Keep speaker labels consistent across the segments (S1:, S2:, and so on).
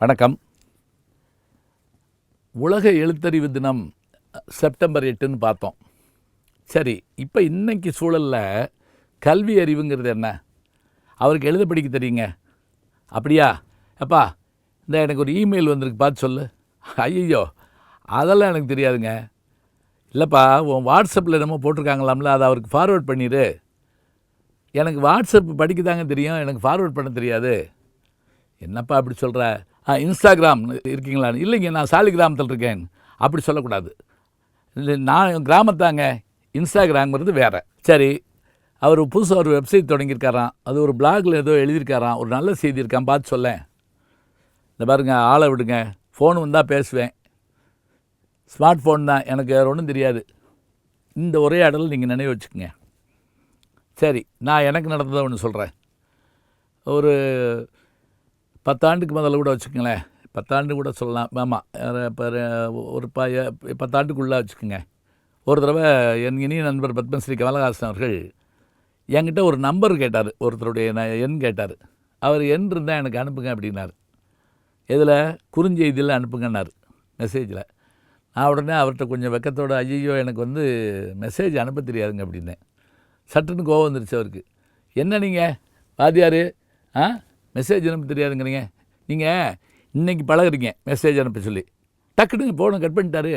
S1: வணக்கம். உலக எழுத்தறிவு தினம் செப்டம்பர் எட்டுன்னு பார்த்தோம். சரி இப்போ இன்னைக்கு சூழலில் கல்வி அறிவுங்கிறது என்ன? அவருக்கு எழுத படிக்க தெரியுங்க. அப்படியா? அப்பா இந்த எனக்கு ஒரு இமெயில் வந்திருக்கு பார்த்து சொல்லு. ஐயோ அதெல்லாம் எனக்கு தெரியாதுங்க. இல்லைப்பா உன் வாட்ஸ்அப்பில் என்னமோ போட்டிருக்காங்களாம்ல அதை அவருக்கு ஃபார்வேர்ட் பண்ணிடு எனக்கு வாட்ஸ்அப் படிக்க தாங்க தெரியும் எனக்கு ஃபார்வேர்ட் பண்ண தெரியாது. என்னப்பா அப்படி சொல்கிற இன்ஸ்டாகிராம் இருக்கீங்களா? இல்லைங்க நான் சாலிகிராமத்தில் இருக்கேன். அப்படி சொல்லக்கூடாது. இல்லை நான் கிராமத்தாங்க இன்ஸ்டாகிராம்ங்கிறது வேறு. சரி அவர் புதுசாக ஒரு வெப்சைட் தொடங்கியிருக்காராம். அது ஒரு பிளாகில் ஏதோ எழுதியிருக்காராம். ஒரு நல்ல செய்தி இருக்கான் பார்த்து சொல்லேன். இந்த பாருங்கள் ஆளை விடுங்க. ஃபோன் வந்தால் பேசுவேன். ஸ்மார்ட் ஃபோன் தான். எனக்கு வேறு ஒன்றும் தெரியாது. இந்த உரையாடல் நீங்கள் நினைவு வச்சுக்கோங்க. சரி நான் எனக்கு நடந்ததை ஒன்று சொல்கிறேன் ஒரு பத்தாண்டுக்கு முதல்ல கூட வச்சுக்கோங்களேன். பத்தாண்டு கூட சொல்லலாம். ஆமாம் இப்போ ஒரு ப பத்தாண்டுக்குள்ளே வச்சுக்கோங்க. ஒரு தடவை என் இனிய நண்பர் பத்மஸ்ரீ கமலஹாசன் அவர்கள் என்கிட்ட ஒரு நம்பர் கேட்டார். ஒருத்தருடைய ந- எண் கேட்டார். அவர் எண் இருந்தால் எனக்கு அனுப்புங்க அப்படின்னாரு. இதில் குறுஞ்செய்தியில் அனுப்புங்கன்னார் மெசேஜில். நான் உடனே அவர்கிட்ட கொஞ்சம் வெக்கத்தோட ஐயோ எனக்கு வந்து மெசேஜ் அனுப்ப தெரியாதுங்க அப்படின்னேன். சட்டுன்னு கோவம் வந்துருச்சு அவருக்கு. என்ன நீங்கள் வாத்தியார்? ஆ? மெசேஜ் அனுப்ப தெரியாதுங்கிறீங்க. நீங்கள் இன்றைக்கி பழகுறீங்க மெசேஜ் அனுப்ப சொல்லி. டக்குன்னு ஃபோனை கட் பண்ணிட்டாரு.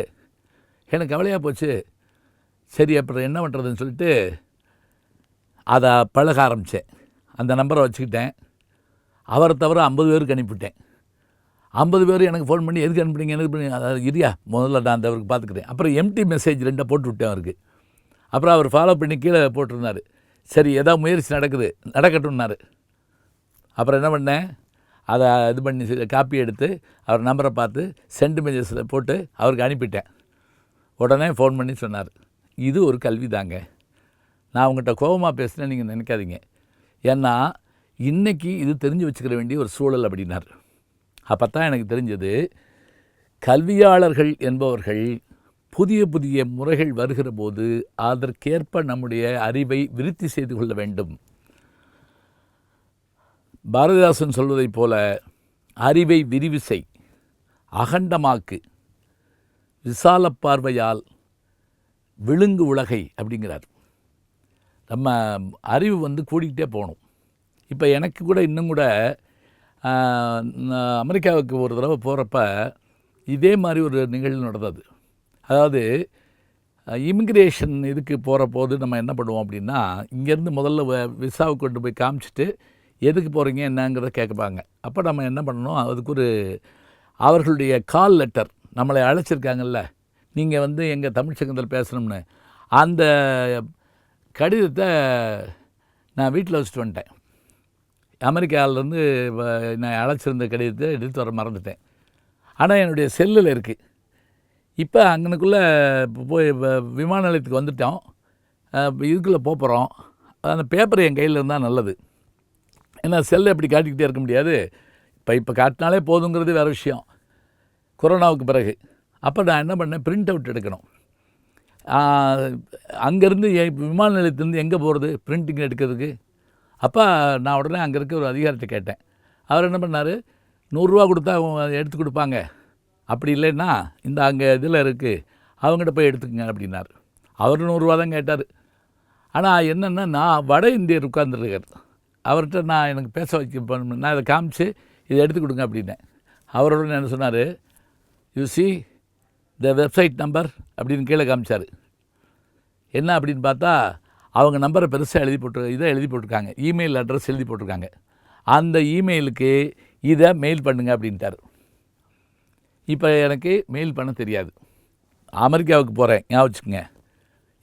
S1: எனக்கு கவலையாக போச்சு. சரி அப்புறம் என்ன பண்ணுறதுன்னு சொல்லிட்டு அதை பழக ஆரம்பித்தேன் அந்த நம்பரை வச்சுக்கிட்டேன். அவரை தவிர ஐம்பது பேருக்கு அனுப்பிவிட்டேன். ஐம்பது பேர் எனக்கு ஃபோன் பண்ணி எதுக்கு அனுப்புனீங்க? எதுக்கு பண்ணி அதாவது இரியா முதல்ல நான் அந்த அவருக்கு பார்த்துக்கிறேன் அப்புறம் எம்டி மெசேஜ் ரெண்டை போட்டு விட்டேன் அவருக்கு. அப்புறம் அவர் ஃபாலோ பண்ணி கீழே போட்டிருந்தார். சரி ஏதோ முயற்சி நடக்குது. நடக்கட்டும்னாரு. அப்புறம் என்ன பண்ணேன் அதை இது பண்ணி காப்பி எடுத்து அவர் நம்பரை பார்த்து சென்ட் மெசேஜில் போட்டு அவருக்கு அனுப்பிட்டேன். உடனே ஃபோன் பண்ணி சொன்னார். இது ஒரு கல்வி தாங்க. நான் உங்கள்கிட்ட கோபமாக பேசுனேன் நீங்கள் நினைக்காதீங்க. ஏன்னா இன்றைக்கி இது தெரிஞ்சு வச்சுக்கிற வேண்டிய ஒரு சூழல் அப்படின்னார். அப்போ தான் எனக்கு தெரிஞ்சது கல்வியாளர்கள் என்பவர்கள் புதிய புதிய முறைகள் வருகிற போது அதற்கேற்ப நம்முடைய அறிவை விருத்தி செய்து கொள்ள வேண்டும். பாரதிதாசன் சொல்வதைப் போல அறிவை விரிவிசை அகண்டமாக்கு விசால பார்வையால் விழுங்கு உலகை அப்படிங்கிறார். நம்ம அறிவு வந்து கூடிக்கிட்டே போகணும். இப்போ எனக்கு கூட இன்னும் கூட அமெரிக்காவுக்கு ஒரு தடவை போகிறப்ப இதே மாதிரி ஒரு நிகழ்வு நடந்தது. அதாவது இமிக்ரேஷன் இதுக்கு போகிற போது நம்ம என்ன பண்ணுவோம் அப்படின்னா இங்கேருந்து முதல்ல வ- விசாவை கொண்டு போய் காமிச்சிட்டு எதுக்கு போகிறீங்க என்னங்கிறத கேட்கப்பாங்க அப்போ நம்ம என்ன பண்ணணும் அதுக்கு ஒரு அவர்களுடைய கால் லெட்டர் நம்மளை அழைச்சிருக்காங்கல்ல. நீங்கள் வந்து எங்கள் தமிழ் சங்கத்தில் பேசணும்னு. அந்த கடிதத்தை நான் வீட்டில் வச்சுட்டு வந்துட்டேன். அமெரிக்காவிலேருந்து நான் அழைச்சிருந்த கடிதத்தை எடுத்து வர மறந்துட்டேன். ஆனால் என்னுடைய செல்லில் இருக்குது இப்போ அங்கனுக்குள்ளே போய் வ- விமான நிலையத்துக்கு வந்துட்டோம். இதுக்குள்ளே போக போகிறோம் அந்த பேப்பர் என் கையில் இருந்தால் நல்லது. ஏன்னா செல்லை எப்படி காட்டிக்கிட்டே இருக்க முடியாது. இப்போ இப்போ காட்டினாலே போதுங்கிறது வேறு விஷயம். கொரோனாவுக்கு பிறகு. அப்போ நான் என்ன பண்ணேன்? பிரிண்ட் அவுட் எடுக்கணும். அங்கேருந்து விமான நிலையத்துலேருந்து எங்கே போகிறது பிரிண்டிங் எடுக்கிறதுக்கு. அப்போ நான் உடனே அங்கே இருக்க ஒரு அதிகாரத்தை கேட்டேன். அவர் என்ன பண்ணார்? நூறுரூவா கொடுத்தா எடுத்து கொடுப்பாங்க. அப்படி இல்லைன்னா இந்த அங்கே இதில் இருக்குது அவங்ககிட்ட போய் எடுத்துக்கங்க அப்படின்னார். அவர் நூறுரூவா தான் கேட்டார். ஆனால் என்னென்னா நான் வட இந்தியர் உட்கார்ந்துருக்கார். அவர்கிட்ட நான் எனக்கு பேச வைக்க நான் இதை காமிச்சு இதை எடுத்து கொடுங்க அப்படின்னேன். அவரோட என்ன சொன்னார்? You see the website number அப்படின்னு கீழே காமிச்சார். என்ன அப்படின்னு பார்த்தா அவங்க நம்பரை பெருசாக எழுதி போட்டு இதை எழுதி போட்டிருக்காங்க. இமெயில் அட்ரஸ் எழுதி போட்டிருக்காங்க. அந்த இமெயிலுக்கு இதை மெயில் பண்ணுங்க அப்படின்ட்டார். இப்போ எனக்கு மெயில் பண்ண தெரியாது. அமெரிக்காவுக்கு போகிறேன் ஞாபகம் வச்சுக்கோங்க.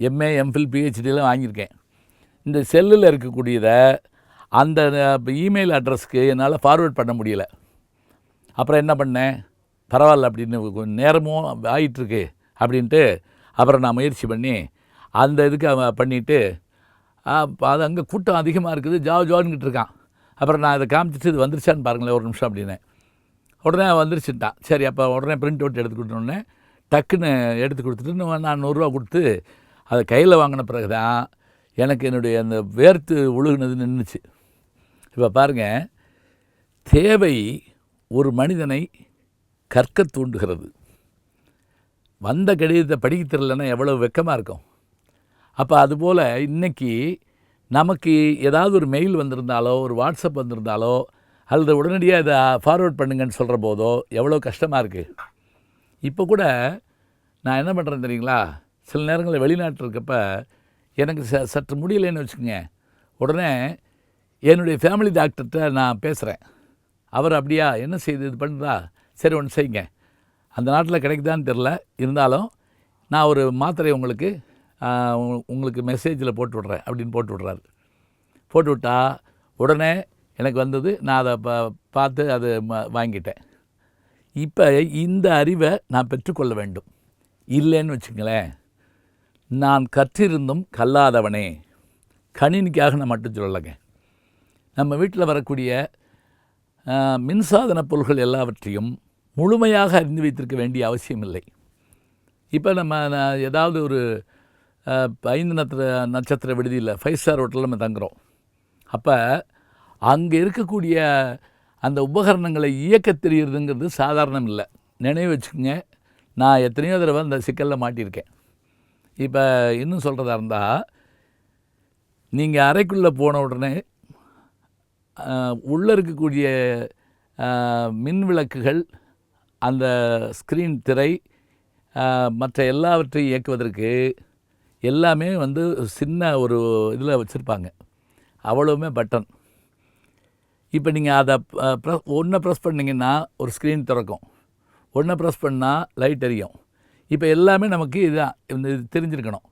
S1: எம்ஏ எம்ஃபில் பிஹெச்டிலாம் வாங்கியிருக்கேன். இந்த செல்லில் இருக்கக்கூடியதை அந்த இமெயில் அட்ரஸ்க்கு என்னால் ஃபார்வேர்ட் பண்ண முடியல. அப்புறம் என்ன பண்ணேன்? பரவாயில்ல அப்படின்னு கொஞ்சம் நேரமும் ஆயிட்டுருக்கு அப்படின்ட்டு அப்புறம் நான் முயற்சி பண்ணி அந்த இதுக்கு அவன் பண்ணிவிட்டு அது அங்கே கூட்டம் அதிகமாக இருக்குது ஜாவ் ஜான்கிட்டு இருக்கான். அப்புறம் நான் இதை காமிச்சிட்டு இது வந்துருச்சான்னு பாருங்களேன் ஒரு நிமிஷம் அப்படின்னு. உடனே வந்துருச்சுட்டான். சரி அப்போ உடனே பிரிண்ட் அவுட் எடுத்து கொடுத்தோடனே டக்குன்னு எடுத்து கொடுத்துட்டு நான் நூறுரூவா கொடுத்து அதை கையில் வாங்கின பிறகு தான் எனக்கு என்னுடைய அந்த வேர்த்து ஒழுகுனது நின்றுச்சு இப்போ பாருங்கள் தேவை ஒரு மனிதனை கற்கத் தூண்டுகிறது. வந்த கடிதத்தை படிக்க தெரிலன்னா எவ்வளோ வெக்கமாக இருக்கும்? அப்போ அதுபோல் இன்னைக்கு நமக்கு ஏதாவது ஒரு மெயில் வந்திருந்தாலோ ஒரு வாட்ஸ்அப் வந்திருந்தாலோ அல்லது உடனடியாக இதை ஃபார்வர்ட் பண்ணுங்கன்னு சொல்கிற போதோ எவ்வளோ கஷ்டமாக இருக்குது இப்போ கூட நான் என்ன பண்ணுறேன் தெரியுங்களா? சில நேரங்களில் வெளிநாட்டில் இருக்கப்போ எனக்கு ச சற்று முடியலைன்னு வச்சுக்கோங்க. உடனே என்னுடைய ஃபேமிலி டாக்டர்கிட்ட நான் பேசுகிறேன் அவர் அப்படியா என்ன செய்து இது பண்ணுறா? சரி ஒன்று செய்யுங்க. அந்த நாட்டில் கிடைக்குதான்னு தெரில. இருந்தாலும் நான் ஒரு மாத்திரை உங்களுக்கு உங்களுக்கு மெசேஜில் போட்டு விட்றேன் அப்படின்னு போட்டு விட்றாரு. போட்டு விட்டா உடனே எனக்கு வந்தது நான் அதை பா பார்த்து அது வாங்கிட்டேன். இப்போ இந்த அறிவை நான் பெற்றுக்கொள்ள வேண்டும். இல்லைன்னு வச்சுங்களேன் நான் கற்றிருந்தும் கல்லாதவனே. கணினிக்காக நான் மட்டும் சொல்லலைங்க. நம்ம வீட்டில் வரக்கூடிய மின்சாதன பொருள்கள் எல்லாவற்றையும் முழுமையாக அறிந்து வைத்திருக்க வேண்டிய அவசியம் இல்லை. இப்போ நம்ம நான் ஏதாவது ஒரு ஐந்து நத்திர நட்சத்திர விடுதியில் ஃபைவ் ஸ்டார் ஹோட்டலில் நம்ம தங்குறோம். அப்போ அங்கே இருக்கக்கூடிய அந்த உபகரணங்களை இயக்க தெரிகிறதுங்கிறது சாதாரணம் இல்லை. நினைவு வச்சுக்கோங்க. நான் எத்தனையோ தடவை அந்த சிக்கலில் மாட்டியிருக்கேன். இப்போ இன்னும் சொல்கிறதா இருந்தால் நீங்கள் அறைக்குள்ளே போன உடனே உள்ளே இருக்கக்கூடிய மின் விளக்குகள் அந்த ஸ்க்ரீன் திரை மற்ற எல்லாவற்றையும் இயக்குவதற்கு எல்லாமே வந்து சின்ன ஒரு இதில் வச்சுருப்பாங்க. அவ்வளவுமே பட்டன் இப்போ நீங்கள் அதை ப்ரெஸ் ஒன்றை ப்ரெஸ் பண்ணிங்கன்னா ஒரு ஸ்க்ரீன் திறக்கும். ஒன்றை ப்ரெஸ் பண்ணால் லைட் எரியும். இப்போ எல்லாமே நமக்கு இதுதான் இந்த இது தெரிஞ்சிருக்கணும்.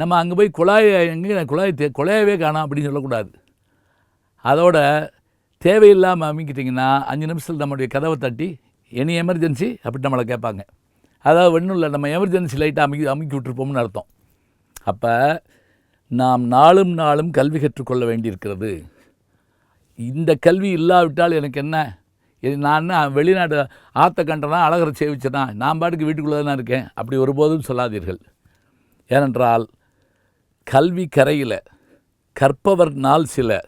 S1: நம்ம அங்கே போய் குழாயை எங்கே குழாய் தே குழாயவே காணும் அப்படின்னு சொல்லக்கூடாது. அதோட தேவையில்லாமல் அமைக்கிட்டிங்கன்னா அஞ்சு நிமிஷத்தில் நம்மளுடைய கதவை தட்டி எனி எமர்ஜென்சி அப்படி நம்மளை கேட்பாங்க. அதாவது ஒன்றும் இல்லை நம்ம எமர்ஜென்சி லைட்டை அமைக்கி அமைக்கி விட்டுருப்போம்னு அர்த்தம். அப்போ நாம் நாளும் நாளும் கல்வி கற்றுக்கொள்ள வேண்டியிருக்கிறது. இந்த கல்வி இல்லாவிட்டால் எனக்கு என்ன? நான் வெளிநாடு ஆற்ற கண்டனா அழகரை சேவிச்சனா நான் பாட்டுக்கு வீட்டுக்குள்ளே தானே இருக்கேன்? அப்படி ஒருபோதும் சொல்லாதீர்கள். ஏனென்றால் கல்வி கரையில் கற்பவர் நாள் சில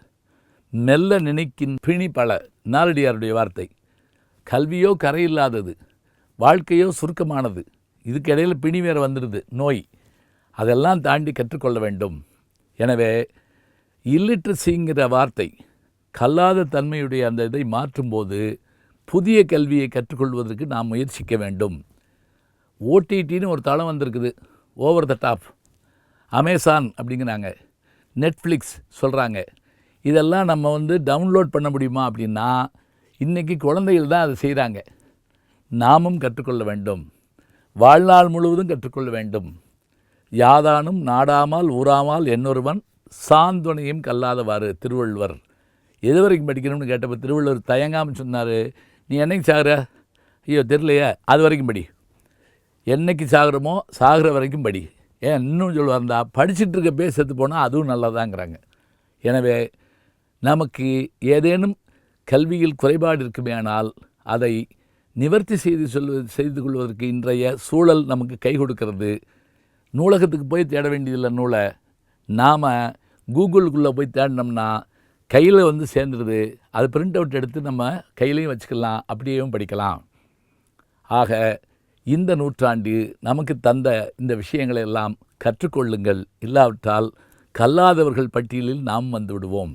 S1: மெல்ல நினைக்கின் பிணி பல. நாரடியாருடைய வார்த்தை. கல்வியோ கரையில்லாதது. வாழ்க்கையோ சுருக்கமானது. இதுக்கு பிணி வேறு வந்துடுது. நோய். அதெல்லாம் தாண்டி கற்றுக்கொள்ள வேண்டும். எனவே இல்லிட்ரஸிங்கிற வார்த்தை. கல்லாத தன்மையுடைய அந்த இதை மாற்றும்போது புதிய கல்வியை கற்றுக்கொள்வதற்கு நாம் முயற்சிக்க வேண்டும். ஓடிடின்னு ஒரு தளம் வந்திருக்குது. ஓவர் த டாப் அமேசான் அப்படிங்கிறாங்க. நெட்ஃப்ளிக்ஸ் சொல்கிறாங்க இதெல்லாம் நம்ம வந்து டவுன்லோட் பண்ண முடியுமா அப்படின்னா இன்றைக்கி குழந்தைகள் தான் அதை செய்கிறாங்க நாமும் கற்றுக்கொள்ள வேண்டும். வாழ்நாள் முழுவதும் கற்றுக்கொள்ள வேண்டும். யாதானும் நாடாமல் ஊராமல் என்னொருவன் சாந்துணையும் கல்லாதவாறு திருவள்ளுவர். எது வரைக்கும் படிக்கணும்னு கேட்டப்போ திருவள்ளுவர் தயங்காமல் சொன்னார் நீ என்னைக்கு சாகுற? ஐயோ தெரியலையே. அது வரைக்கும் படி. என்னைக்கு சாகுறமோ சாகுற வரைக்கும் படி. ஏன் இன்னும் சொல்லுவார் இருந்தா படிச்சுட்டு இருக்க பேர் செத்து போனால் அதுவும் நல்லதாங்கிறாங்க. எனவே நமக்கு ஏதேனும் கல்வியில் குறைபாடு இருக்குமேயானால் அதை நிவர்த்தி செய்து சொல்வது செய்து கொள்வதற்கு இன்றைய சூழல் நமக்கு கை கொடுக்கிறது. நூலகத்துக்கு போய் தேட வேண்டியதில்லை நூலை. நாம் கூகுளுக்குள்ளே போய் தேடினோம்னா கையில் வந்து சேர்ந்துருது. அது பிரிண்ட் அவுட் எடுத்து நம்ம கையிலையும் வச்சுக்கலாம் அப்படியேவும் படிக்கலாம். ஆக இந்த நூற்றாண்டு நமக்கு தந்த இந்த விஷயங்களை எல்லாம் கற்றுக்கொள்ளுங்கள். இல்லாவிட்டால் கல்லாதவர்கள் பட்டியலில் நாம் வந்து விடுவோம்.